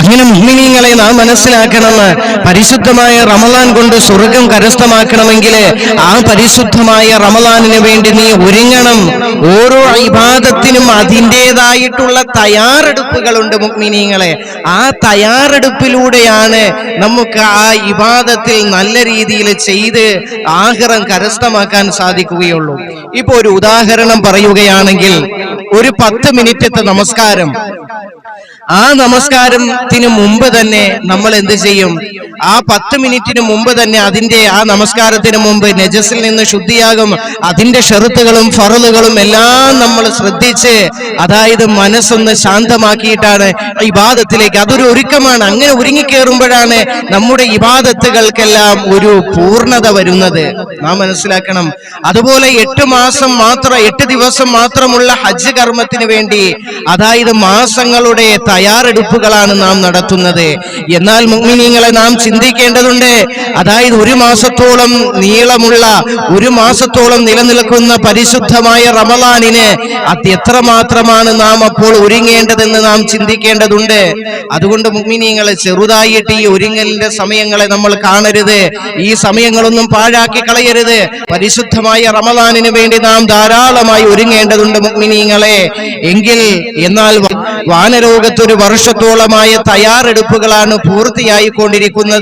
അങ്ങനെ മുഹ്മിനീങ്ങളെ നാം മനസ്സിലാക്കണം പരിശുദ്ധമായ റമലാൻ കൊണ്ട് സ്വർഗം കരസ്ഥമാക്കണമെങ്കിൽ ആ പരിശുദ്ധമായ റമലാനിന് വേണ്ടി നീ ഒരുങ്ങണം. ഓരോ ഇബാദത്തിനും അതിന്റെതായിട്ടുള്ള തയ്യാറെടുപ്പുകളുണ്ട് മുഹ്മിനീങ്ങളെ ആ തയ്യാറെടുപ്പിലൂടെയാണ് നമുക്ക് ആ ഇബാദത്തിൽ നല്ല രീതിയിൽ ചെയ്ത് ആഹ്റം കരസ്ഥമാക്കാൻ സാധിക്കുകയുള്ളൂ. ഇപ്പൊ ഒരു ഉദാഹരണം പറയുകയാണെങ്കിൽ ഒരു പത്ത് മിനിറ്റത്തെ നമസ്കാരം. ആ നമസ്കാരത്തിന് മുമ്പ് തന്നെ നമ്മൾ എന്ത് ചെയ്യും? ആ പത്ത് മിനിറ്റിന് മുമ്പ് തന്നെ അതിന്റെ ആ നമസ്കാരത്തിന് മുമ്പ് നജസിൽ നിന്ന് ശുദ്ധിയാകും. അതിന്റെ ഷെറുത്തുകളും ഫറലുകളും എല്ലാം നമ്മൾ ശ്രദ്ധിച്ച് അതായത് മനസ്സൊന്ന് ശാന്തമാക്കിയിട്ടാണ് ഇബാദത്തിലേക്ക്. അതൊരു ഒരുക്കമാണ്. അങ്ങനെ ഒരുങ്ങിക്കേറുമ്പോഴാണ് നമ്മുടെ ഇബാദത്തുകൾക്കെല്ലാം ഒരു പൂർണത വരുന്നത്. നാം മനസ്സിലാക്കണം. അതുപോലെ എട്ട് മാസം മാത്രം എട്ട് ദിവസം മാത്രമുള്ള ഹജ്ജ് കർമ്മത്തിന് വേണ്ടി അതായത് മാസങ്ങളുടെ തയ്യാറെടുപ്പുകളാണ് നാം നടത്തുന്നത്. എന്നാൽ മുഗ്മിനീങ്ങളെ നാം ചിന്തിക്കേണ്ടതുണ്ട്. അതായത് ഒരു മാസത്തോളം നീളമുള്ള ഒരു മാസത്തോളം നിലനിൽക്കുന്ന പരിശുദ്ധമായ റമലാനിന് അത് എത്രമാത്രമാണ് നാം അപ്പോൾ ഒരുങ്ങേണ്ടതെന്ന് നാം ചിന്തിക്കേണ്ടതുണ്ട്. അതുകൊണ്ട് മുഗ്മിനീങ്ങളെ ചെറുതായിട്ട് ഈ ഒരുങ്ങലിന്റെ സമയങ്ങളെ നമ്മൾ കാണരുത്. ഈ സമയങ്ങളൊന്നും പാഴാക്കി കളയരുത്. പരിശുദ്ധമായ റമലാനിന് വേണ്ടി നാം ധാരാളമായി ഒരുങ്ങേണ്ടതുണ്ട് മുഗ്മിനീങ്ങളെ. എങ്കിൽ എന്നാൽ വാനരോഗത്തൊരു വർഷത്തോളമായ തയ്യാറെടുപ്പുകളാണ് പൂർത്തിയായിക്കൊണ്ടിരിക്കുന്നത്.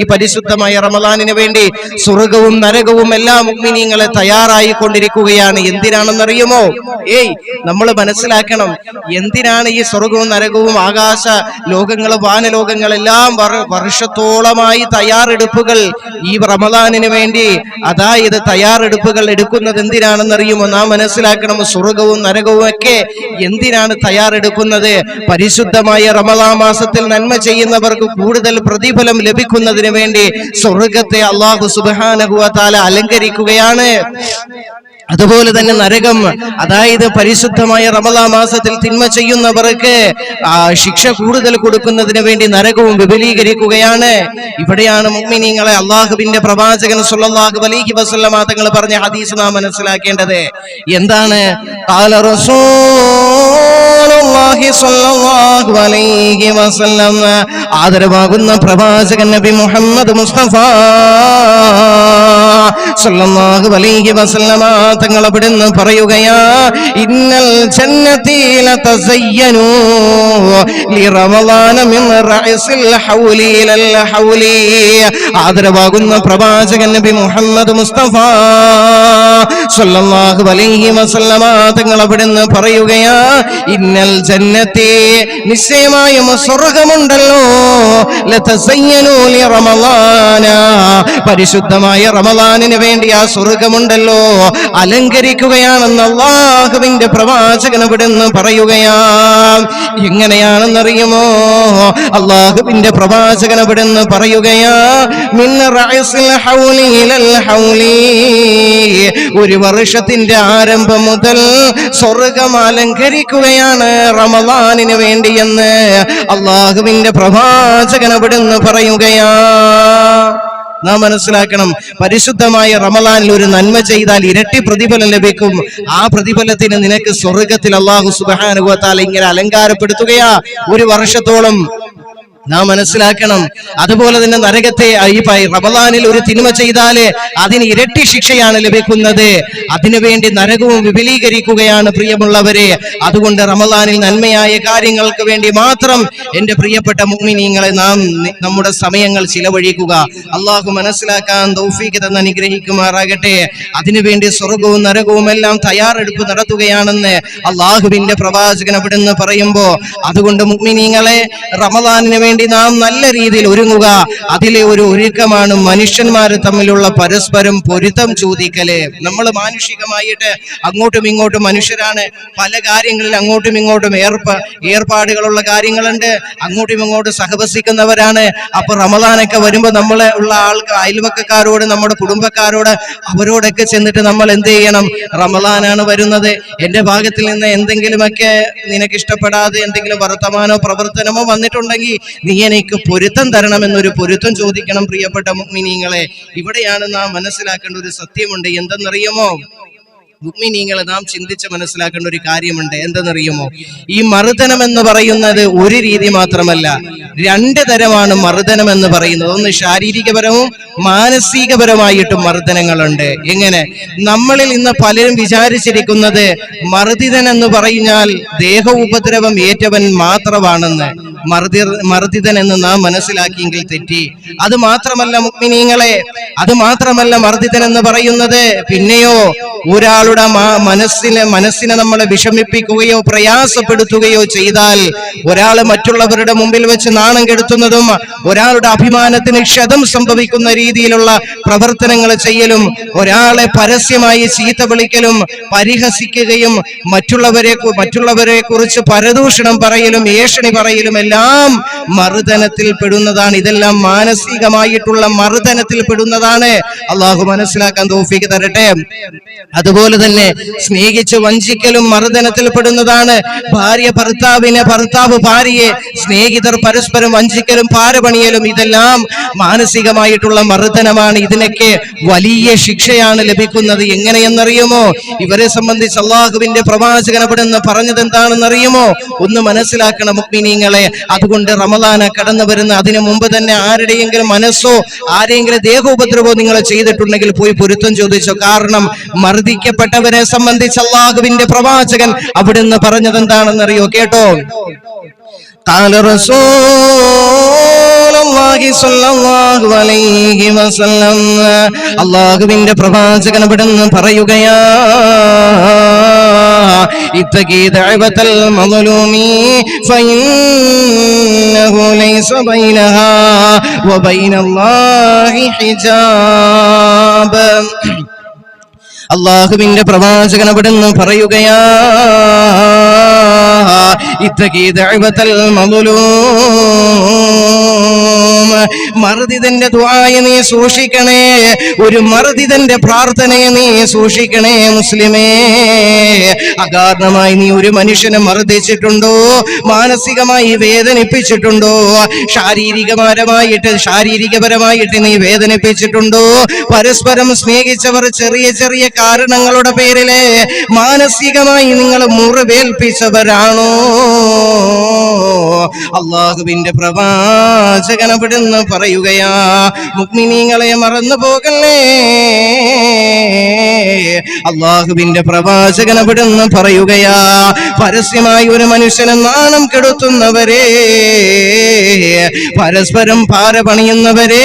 ഈ പരിശുദ്ധമായ റമലാനിന് വേണ്ടി സ്വർഗവും നരകവും എല്ലാ മുഗ്മിനീങ്ങളെ തയ്യാറായിക്കൊണ്ടിരിക്കുകയാണ്. എന്തിനാണെന്നറിയുമോ? ഏയ് നമ്മൾ മനസ്സിലാക്കണം. എന്തിനാണ് ഈ സ്വർഗവും നരകവും ആകാശ ലോകങ്ങളും വാനലോകങ്ങളെല്ലാം വർഷത്തോളമായി തയ്യാറെടുപ്പുകൾ ഈ റമലാനിന് വേണ്ടി? അതായത് തയ്യാറെടുപ്പുകൾ എടുക്കുന്നത് എന്തിനാണെന്നറിയുമോ? നാം മനസ്സിലാക്കണം. സ്വർഗവും നരകവും ഒക്കെ എന്തിനാണ് തയ്യാറെടുക്കുന്നത്? പരിശുദ്ധമായ റമലാ മാസത്തിൽ നന്മ ചെയ്യുന്നവർക്ക് കൂടുതൽ പ്രതിഫലം ലഭിക്കുന്നതിന് വേണ്ടി സ്വർഗത്തെ അള്ളാഹു സുബാനഹുവാല അലങ്കരിക്കുകയാണ്. അതുപോലെ തന്നെ നരകം അതായത് പരിശുദ്ധമായ റമലാ മാസത്തിൽ തിന്മ ചെയ്യുന്നവർക്ക് ശിക്ഷ കൂടുതൽ കൊടുക്കുന്നതിന് വേണ്ടി നരകവും വിപുലീകരിക്കുകയാണ്. ഇവിടെയാണ് മുഅ്മിനീങ്ങളെ അള്ളാഹുവിന്റെ പ്രവാചകൻ സുല്ലാഹു അലൈഹി വസല്ലമ തങ്ങൾ പറഞ്ഞ ഹദീസ് നാം മനസ്സിലാക്കേണ്ടത്. എന്താണ്? ഖാല റസൂലുള്ളാഹി സ്വല്ലല്ലാഹു അലൈഹി വസല്ലം. ആദരവാകുന്ന പ്രവാചകൻ നബി മുഹമ്മദ് മുസ്തഫ സല്ലല്ലാഹു അലൈഹി വസല്ലമ തങ്ങൾ അവിടുന്ന് പറയുകയാ ഇന്നൽ ജന്നതി ലതസയ്യനു ലിറമളാന മിൻ റഅസിൽ ഹൗലി ലൽ ഹൗലി. ആദരവാകുന്ന പ്രവാചകൻ നബി മുഹമ്മദ് മുസ്തഫ സല്ലല്ലാഹു അലൈഹി വസല്ലമ തങ്ങൾ അവിടുന്ന് പറയുകയാ ഇന്നൽ ജന്നതി നിശ്ചയമായും സ്വർഗമുണ്ടല്ലോ. പരിശുദ്ധമായ റമലാനിന് വേണ്ടി ആ സ്വർഗമുണ്ടല്ലോ. അലങ്കരിക്കുകയാണെന്ന് അള്ളാഹുവിന്റെ പ്രവാചകൻ ഇവിടുന്ന് പറയുകയാ. എങ്ങനെയാണെന്നറിയുമോ? അള്ളാഹുവിന്റെ പ്രവാചകൻ ഇവിടുന്ന് പറയുകയാ ഒരു വർഷത്തിന്റെ ആരംഭം മുതൽ സ്വർഗം അലങ്കരിക്കുകയാണ്. റമളാനിന് വേണ്ടിയെന്ന് അള്ളാഹുവിന്റെ പ്രവാചകൻ അവിടുന്ന് പറയുകയാ. നാം മനസ്സിലാക്കണം പരിശുദ്ധമായ റമലാനിൽ ഒരു നന്മ ചെയ്താൽ ഇരട്ടി പ്രതിഫലം ലഭിക്കും. ആ പ്രതിഫലത്തിന് നിനക്ക് സ്വർഗത്തിൽ അള്ളാഹു സുബാനുഭവത്താൽ ഇങ്ങനെ അലങ്കാരപ്പെടുത്തുകയാ. ഒരു വർഷത്തോളം നാം മനസ്സിലാക്കണം. അതുപോലെ തന്നെ നരകത്തെ ഈ റമദാനിൽ ഒരു തിന്മ ചെയ്താൽ അതിന് ഇരട്ടി ശിക്ഷയാണ് ലഭിക്കുന്നത്. അതിനുവേണ്ടി നരകവും വിപുലീകരിക്കുകയാണ് പ്രിയമുള്ളവരെ. അതുകൊണ്ട് റമദാനിൽ നന്മയായ കാര്യങ്ങൾക്ക് വേണ്ടി മാത്രം എന്റെ പ്രിയപ്പെട്ട മുഗ്മിനീങ്ങളെ നാം നമ്മുടെ സമയങ്ങൾ ചിലവഴിക്കുക. അള്ളാഹു മനസ്സിലാക്കാൻ തൗഫീഖ് തന്ന് അനുഗ്രഹിക്കുമാറാകട്ടെ. അതിനുവേണ്ടി സ്വർഗവും നരകവും എല്ലാം തയ്യാറെടുപ്പ് നടത്തുകയാണെന്ന് അള്ളാഹുവിന്റെ പ്രവാചകൻ അവിടുന്ന് പറയുമ്പോ അതുകൊണ്ട് മുഗ്മിനീങ്ങളെ റമദാനിന് വേണ്ടി നാം നല്ല രീതിയിൽ ഒരുങ്ങുക. അതിലെ ഒരു ഒരുക്കമാണ് മനുഷ്യന്മാർ തമ്മിലുള്ള പരസ്പരം പൊരുത്തം ചോദിക്കൽ. നമ്മൾ മാനുഷികമായിട്ട് അങ്ങോട്ടും ഇങ്ങോട്ടും മനുഷ്യരാണ്. പല കാര്യങ്ങളിൽ അങ്ങോട്ടും ഇങ്ങോട്ടും ഏർപ്പ ഏർപ്പാടുകളുള്ള കാര്യങ്ങളുണ്ട്. അങ്ങോട്ടും ഇങ്ങോട്ടും സഹവസിക്കുന്നവരാണ്. അപ്പൊ റമദാനൊക്കെ വരുമ്പോ നമ്മൾ ഉള്ള ആൾക്ക് അയൽവക്കക്കാരോട് നമ്മുടെ കുടുംബക്കാരോട് അവരോടൊക്കെ ചെന്നിട്ട് നമ്മൾ എന്ത് ചെയ്യണം? റമദാനാണ് വരുന്നത്. എന്റെ ഭാഗത്തിൽ നിന്ന് എന്തെങ്കിലുമൊക്കെ നിനക്ക് ഇഷ്ടപ്പെടാതെ എന്തെങ്കിലും വർത്തമാനോ പ്രവർത്തനമോ വന്നിട്ടുണ്ടെങ്കിൽ നീ എനിക്ക് പൊരുത്തം തരണമെന്നൊരു പൊരുത്തം ചോദിക്കണം പ്രിയപ്പെട്ട മുഗ്മിനീങ്ങളെ. ഇവിടെയാണ് നാം മനസ്സിലാക്കേണ്ട ഒരു സത്യമുണ്ട്. എന്തെന്നറിയുമോ? മുഗ്മിനീങ്ങളെ നാം ചിന്തിച്ച് മനസ്സിലാക്കേണ്ട ഒരു കാര്യമുണ്ട്. എന്തെന്നറിയുമോ? ഈ മർദ്ദനം എന്ന് പറയുന്നത് ഒരു രീതി മാത്രമല്ല. രണ്ട് തരമാണ് മർദ്ദനം എന്ന് പറയുന്നത്. ഒന്ന് ശാരീരികപരവും മാനസികപരമായിട്ടും മർദ്ദനങ്ങളുണ്ട്. എങ്ങനെ? നമ്മളിൽ ഇന്ന് പലരും വിചാരിച്ചിരിക്കുന്നത് മർദ്ദിതൻ എന്ന് പറഞ്ഞാൽ ദേഹ ഉപദ്രവം ഏറ്റവൻ മാത്രമാണെന്ന്. മർദ്ദി മർദ്ദിതൻ എന്ന് നാം മനസ്സിലാക്കിയെങ്കിൽ തെറ്റി. അത് മാത്രമല്ല മുക്മിനീങ്ങളെ അത് മാത്രമല്ല മർദ്ദിതൻ എന്ന് പറയുന്നത്. പിന്നെയോ ഒരാളുടെ മനസ്സിനെ മനസ്സിനെ നമ്മളെ വിഷമിപ്പിക്കുകയോ പ്രയാസപ്പെടുത്തുകയോ ചെയ്താൽ ഒരാൾ മറ്റുള്ളവരുടെ മുമ്പിൽ വെച്ച് നാണം കെടുത്തുന്നതും ഒരാളുടെ അഭിമാനത്തിന് ക്ഷതം സംഭവിക്കുന്ന രീതിയിലുള്ള പ്രവർത്തനങ്ങൾ ചെയ്യലും ഒരാളെ പരസ്യമായി ചീത്ത വിളിക്കലും പരിഹസിക്കുകയും മറ്റുള്ളവരെ മറ്റുള്ളവരെ കുറിച്ച് പരദൂഷണം പറയലും ഏഷണി പറയലും എല്ലാം മറുതനത്തിൽ പെടുന്നതാണ്. ഇതെല്ലാം മാനസികമായിട്ടുള്ള മറുതനത്തിൽ പെടുന്നതാണ്. അള്ളാഹു മനസ്സിലാക്കാൻ തോഫിക്ക് തരട്ടെ. അതുപോലെ തന്നെ സ്നേഹിച്ച് വഞ്ചിക്കലും മറുതനത്തിൽ പെടുന്നതാണ്. ഭാര്യ ഭർത്താവിനെ ഭർത്താവ് ഭാര്യയെ സ്നേഹിതർ പരസ്പരം വഞ്ചിക്കലും പാരപണിയലും ഇതെല്ലാം മാനസികമായിട്ടുള്ള മറുതനമാണ്. ഇതിനൊക്കെ വലിയ ശിക്ഷയാണ് ലഭിക്കുന്നത്. എങ്ങനെയെന്നറിയുമോ? ഇവരെ സംബന്ധിച്ച് അള്ളാഹുവിന്റെ നിന്ന് പറഞ്ഞത് എന്താണെന്നറിയുമോ ഒന്ന് മനസ്സിലാക്കണം മുക്മിനീങ്ങളെ അതുകൊണ്ട് റമദാന കടന്നു വരുന്ന അതിനു മുമ്പ് തന്നെ ആരുടെയെങ്കിലും മനസ്സോ ആരെങ്കിലും ദേഹോപദ്രവോ നിങ്ങൾ ചെയ്തിട്ടുണ്ടെങ്കിൽ പോയി പൊരുത്തം ചോദിച്ചോ. കാരണം മർദ്ദിക്കപ്പെട്ടവരെ സംബന്ധിച്ച് അള്ളാഹുവിന്റെ പ്രവാചകൻ അവിടുന്ന് പറഞ്ഞത് എന്താണെന്നറിയോ കേട്ടോ താലറസോ അള്ളാഹുവിന്റെ പ്രവാചകൻ ഇവിടുന്ന് പറയുകയാ അള്ളാഹുവിന്റെ പ്രവാചകൻ അവിടെ നിന്ന് പറയുകയാ ദഅവത്തൽ മദ്ലൂം മർദിതന്റെ ദുആയെ നീ സൂക്ഷിക്കണേ. ഒരു മർദിതന്റെ പ്രാർത്ഥനയെ നീ സൂക്ഷിക്കണേ മുസ്ലിമേ. അകാരണമായി നീ ഒരു മനുഷ്യനെ മർദ്ദിച്ചിട്ടുണ്ടോ? മാനസികമായി വേദനിപ്പിച്ചിട്ടുണ്ടോ? ശാരീരികപരമായിട്ട് ശാരീരികപരമായിട്ട് നീ വേദനിപ്പിച്ചിട്ടുണ്ടോ? പരസ്പരം സ്നേഹിച്ചവർ ചെറിയ ചെറിയ കാരണങ്ങളുടെ പേരിലെ മാനസികമായി നിങ്ങൾ മുറിവേൽപ്പിച്ചവരാണോ? അള്ളാഹുവിന്റെ പ്രവാചകൻ പറയുകയാ മുക്മിനീങ്ങളെ മറന്നു പോകല്ലേ അള്ളാഹുവിന്റെ പ്രവാചകൻ അവിടുന്ന് പറയുകയാ പരസ്യമായി ഒരു മനുഷ്യനെ നാണം കെടുത്തുന്നവരെ പരസ്പരം പാര പണിയുന്നവരെ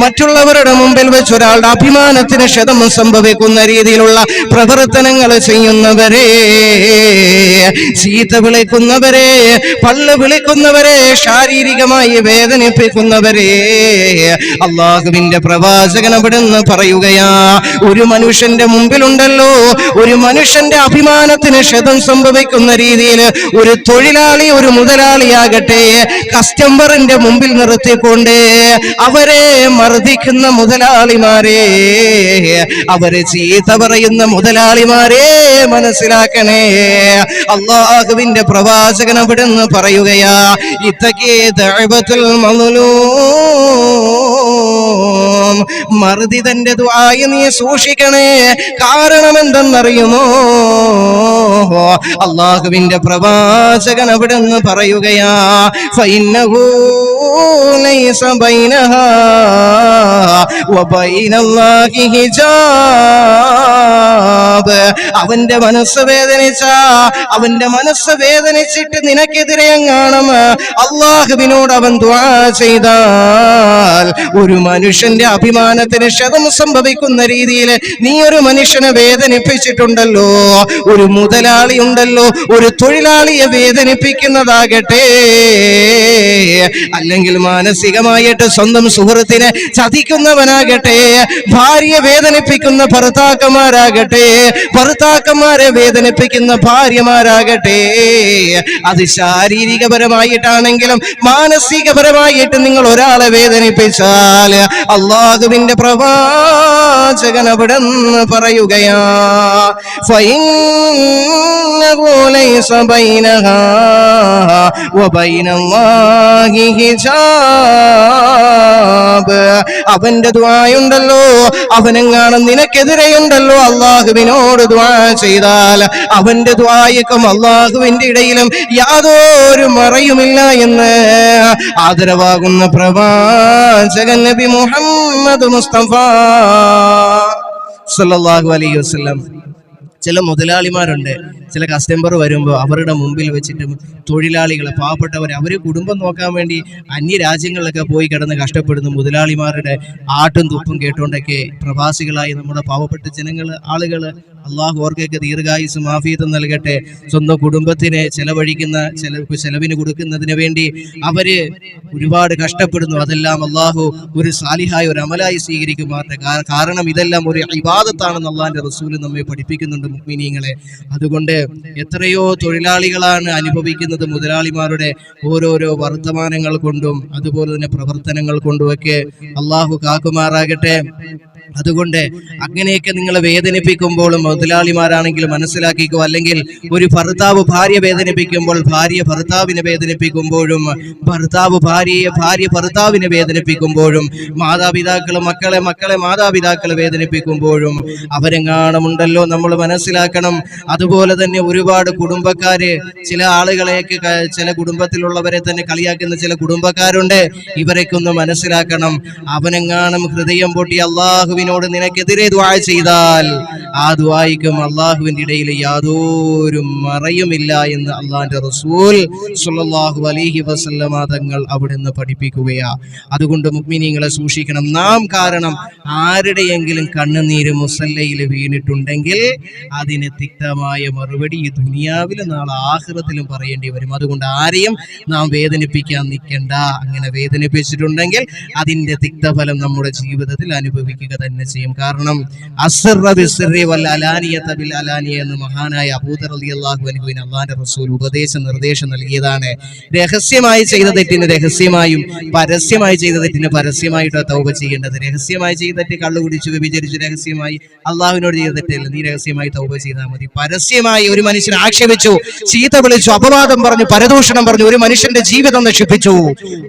മറ്റുള്ളവരുടെ മുമ്പിൽ വെച്ച് ഒരാളുടെ അഭിമാനത്തിന് ക്ഷതം സംഭവിക്കുന്ന രീതിയിലുള്ള പ്രവർത്തനങ്ങൾ ചെയ്യുന്നവരെ ചീത്ത വിളിക്കുന്നവരെ പള്ളു വിളിക്കുന്നവരെ ശാരീരികമായി വേദനിപ്പിക്കുന്നവരെ അള്ളാഹുവിന്റെ പ്രവാചകൻ അവിടുന്ന് പറയുകയാ ഒരു മനുഷ്യന്റെ മുമ്പിലുണ്ടല്ലോ ഒരു മനുഷ്യന്റെ അഭിമാനത്തിന് ക്ഷതം സംഭവിക്കുന്ന രീതിയിൽ ഒരു തൊഴിലാളി ഒരു മുതലാളിയാകട്ടെ കസ്റ്റമറിന്റെ മുമ്പിൽ നിർത്തിക്കൊണ്ട് അവരെ മർദ്ദിക്കുന്ന മുതലാളിമാരെ അവരെ ചീത്ത പറയുന്ന മുതലാളിമാരെ മനസ്സിലാക്കണേ. അള്ളാഹുവിന്റെ പ്രവാചകൻ അവിടുന്ന് പറയുകയാ ഇത്തക്കേ ദഅവത്തുൽ മദ്ലൂം തന്റെ ദുആയ നീ സൂക്ഷിക്കണേ. കാരണം എന്തെന്നറിയുമോ അള്ളാഹുവിന്റെ പ്രവാചകൻ അവിടെ നിന്ന് പറയുകയാ ഫൈനഹൂ ലൈസ ബൈനഹാ അവന്റെ മനസ്സ് വേദനിച്ച അവന്റെ മനസ്സ് വേദനിച്ചിട്ട് നിനക്കെതിരെ എങ്ങാണം അള്ളാഹുവിനോട് അവൻ ദ്വാ ചെയ്താൽ ഒരു മനുഷ്യന്റെ അഭിമാനത്തിന് ക്ഷതം സംഭവിക്കുന്ന രീതിയിൽ നീ ഒരു മനുഷ്യനെ വേദനിപ്പിച്ചിട്ടുണ്ടല്ലോ. ഒരു മുതലാളി ഉണ്ടല്ലോ ഒരു തൊഴിലാളിയെ വേദനിപ്പിക്കുന്നതാകട്ടെ. അല്ലെങ്കിൽ മാനസികമായിട്ട് സ്വന്തം സുഹൃത്തിനെ ഭർത്താക്കന്മാരാകട്ടെ ഭാര്യ വേദനിപ്പിക്കുന്ന ഭർത്താക്കന്മാരാകട്ടെ ഭർത്താക്കന്മാരെ വേദനിപ്പിക്കുന്ന ഭാര്യമാരാകട്ടെ. അത് ശാരീരികപരമായിട്ടാണെങ്കിലും മാനസികപരമായിട്ട് നിങ്ങൾ ഒരാളെ വേദനിപ്പിച്ചാൽ അള്ളാഹുവിന്റെ പ്രവാചകൻ അവിടെ നിന്ന് പറയുകയാ അവന്റെ ദ്വായുണ്ടല്ലോ അവനെങ്ങാനും നിനക്കെതിരെയുണ്ടല്ലോ. അള്ളാഹുവിനോട് ദ്വാ ചെയ്താൽ അവന്റെ ദ്വായക്കും അള്ളാഹുവിന്റെ ഇടയിലും യാതൊരു മറയുമില്ല എന്ന് ആദരവാകുന്ന പ്രവാചകൻ നബി മുഹമ്മദ് മുസ്തഫ സല്ലല്ലാഹു അലൈഹി വസല്ലം. ചില മുതലാളിമാരുണ്ട്. ചില കസ്റ്റമർ വരുമ്പോൾ അവരുടെ മുമ്പിൽ വെച്ചിട്ടും തൊഴിലാളികളെ പാവപ്പെട്ടവരെ അവർ കുടുംബം നോക്കാൻ വേണ്ടി അന്യ രാജ്യങ്ങളിലൊക്കെ പോയി കിടന്ന് കഷ്ടപ്പെടുന്ന മുതലാളിമാരുടെ ആട്ടും തുപ്പും കേട്ടുകൊണ്ടൊക്കെ പ്രവാസികളായി നമ്മുടെ പാവപ്പെട്ട ജനങ്ങൾ ആളുകൾ അള്ളാഹു ഓർക്കൊക്കെ ദീർഘായുസ് മാഫിയത്തും നൽകട്ടെ. സ്വന്തം കുടുംബത്തിനെ ചെലവഴിക്കുന്ന ചെല ചെലവിന് കൊടുക്കുന്നതിന് വേണ്ടി അവർ ഒരുപാട് കഷ്ടപ്പെടുന്നു. അതെല്ലാം അള്ളാഹു ഒരു സാലിഹായ ഒരു അമലായി സ്വീകരിക്കുമാറട്ടെ കാരണം ഇതെല്ലാം ഒരു ഇബാദത്താണെന്ന് അള്ളാഹിന്റെ റസൂൽ നമ്മെ പഠിപ്പിക്കുന്നുണ്ട് മുക്മിനീങ്ങളെ അതുകൊണ്ട് എത്രയോ തൊഴിലാളികളാണ് അനുഭവിക്കുന്നത് മുതലാളിമാരുടെ ഓരോരോ വർത്തമാനങ്ങൾ കൊണ്ടും അതുപോലെ തന്നെ പ്രവർത്തനങ്ങൾ കൊണ്ടുമൊക്കെ അള്ളാഹു കാക്കുമാറാകട്ടെ. അതുകൊണ്ട് അങ്ങനെയൊക്കെ നിങ്ങളെ വേദനിപ്പിക്കുമ്പോൾ മുതലാളിമാരാണെങ്കിൽ മനസ്സിലാക്കിക്കോ അല്ലെങ്കിൽ ഒരു ഭർത്താവ് ഭാര്യ വേദനിപ്പിക്കുമ്പോൾ ഭാര്യ ഭർത്താവിനെ വേദനിപ്പിക്കുമ്പോഴും ഭർത്താവ് ഭാര്യയെ ഭാര്യ ഭർത്താവിനെ വേദനിപ്പിക്കുമ്പോഴും മാതാപിതാക്കൾ മക്കളെ മക്കളെ മാതാപിതാക്കൾ വേദനിപ്പിക്കുമ്പോഴും അവരെങ്ങാണമുണ്ടല്ലോ നമ്മൾ മനസ്സിലാക്കണം. അതുപോലെ തന്നെ ഒരുപാട് കുടുംബക്കാര് ചില ആളുകളെയൊക്കെ ചില കുടുംബത്തിലുള്ളവരെ തന്നെ കളിയാക്കുന്ന ചില കുടുംബക്കാരുണ്ട്. ഇവരൊക്കെ ഒന്ന് മനസ്സിലാക്കണം. അവനെങ്ങാനും ഹൃദയം പൊട്ടി അള്ളാഹുവിനോട് നിനക്കെതിരെ ദ്വാ ചെയ്താൽ ആ ദ്വായിക്കും അള്ളാഹുവിന്റെ ഇടയിൽ യാതൊരു മറയുമില്ല എന്ന് അള്ളാഹിന്റെ റസൂൽ സുല്ലാഹു അലൈഹി വസല്ലമ തങ്ങൾ അവിടുന്ന് പഠിപ്പിക്കുകയാ. അതുകൊണ്ട് മുഗ്മിനീങ്ങളെ സൂക്ഷിക്കണം. നാം കാരണം ആരുടെയെങ്കിലും കണ്ണുനീര് മുസല്ലയിൽ വീണിട്ടുണ്ടെങ്കിൽ അതിന് തിക്തമായ മറുപടി ഈ ദുനിയാവിലും നാളെ ആഹ്റത്തിലും പറയേണ്ടി വരും. അതുകൊണ്ട് ആരെയും നാം വേദനിപ്പിക്കാൻ നിൽക്കണ്ട. അങ്ങനെ വേദനിപ്പിച്ചിട്ടുണ്ടെങ്കിൽ അതിന്റെ തിക്തഫലം നമ്മുടെ ജീവിതത്തിൽ അനുഭവിക്കുക തന്നെ ചെയ്യും. കാരണം എന്ന് മഹാനായ അബൂദർ അള്ളാഹിന്റെ റസൂൽ ഉപദേശ നിർദ്ദേശം നൽകിയതാണ്. രഹസ്യമായി ചെയ്ത തെറ്റിന് രഹസ്യമായും പരസ്യമായി ചെയ്ത തെറ്റിന് പരസ്യമായിട്ടോ തൗബ ചെയ്യേണ്ടത്. രഹസ്യമായി ചെയ്ത തെറ്റ് കള്ളു കുടിച്ചു രഹസ്യമായി അള്ളാഹുവിനോട് ചെയ്ത തെറ്റല്ല. നീ രഹസ്യമായി തൗബ ചെയ്താൽ മതി. പരസ്യമായി ഒരു മനുഷ്യനെ ആക്ഷേപിച്ചു ചീത്ത വിളിച്ചു അപവാദം പറഞ്ഞു പരദൂഷണം പറഞ്ഞു ഒരു മനുഷ്യന്റെ ജീവിതം നശിപ്പിച്ചു.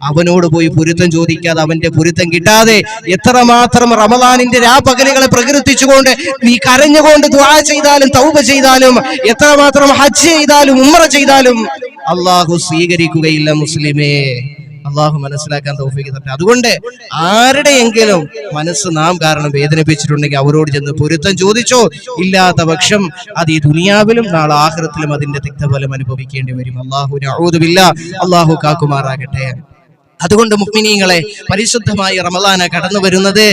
അവനോട് പോയി പൊരുത്തം ചോദിക്കാതെ അവന്റെ പൊരുത്തം കിട്ടാതെ എത്രമാത്രം റമദാനിന്റെ രാപകലുകളെ പ്രകീർത്തിച്ചുകൊണ്ട് നീ കരഞ്ഞുകൊണ്ട് ദ്വാ ചെയ്താലും തൗബ ചെയ്താലും എത്രമാത്രം ഹജ്ജ് ചെയ്താലും ഉമ്ര ചെയ്താലും അള്ളാഹു സ്വീകരിക്കുകയില്ല മുസ്ലിമേ. അള്ളാഹു മനസ്സിലാക്കാൻ തൗഫീഖ് തട്ടെ അതുകൊണ്ട് ആരുടെയെങ്കിലും മനസ്സ് നാം കാരണം വേദനിപ്പിച്ചിട്ടുണ്ടെങ്കിൽ അവരോട് ചെന്ന് പൊരുത്തം ചോദിച്ചോ? ഇല്ലാത്ത പക്ഷം അത് ഈ ദുനിയാവിലും നാളെ ആഹൃത്തിലും അതിന്റെ തിക്തഫലം അനുഭവിക്കേണ്ടി വരും. അള്ളാഹു ഔദുബില്ല അള്ളാഹു കാക്കുമാറാകട്ടെ. അതുകൊണ്ട് മുക്മിനീങ്ങളെ പരിശുദ്ധമായി റമദാന കടന്നു വരുന്നത്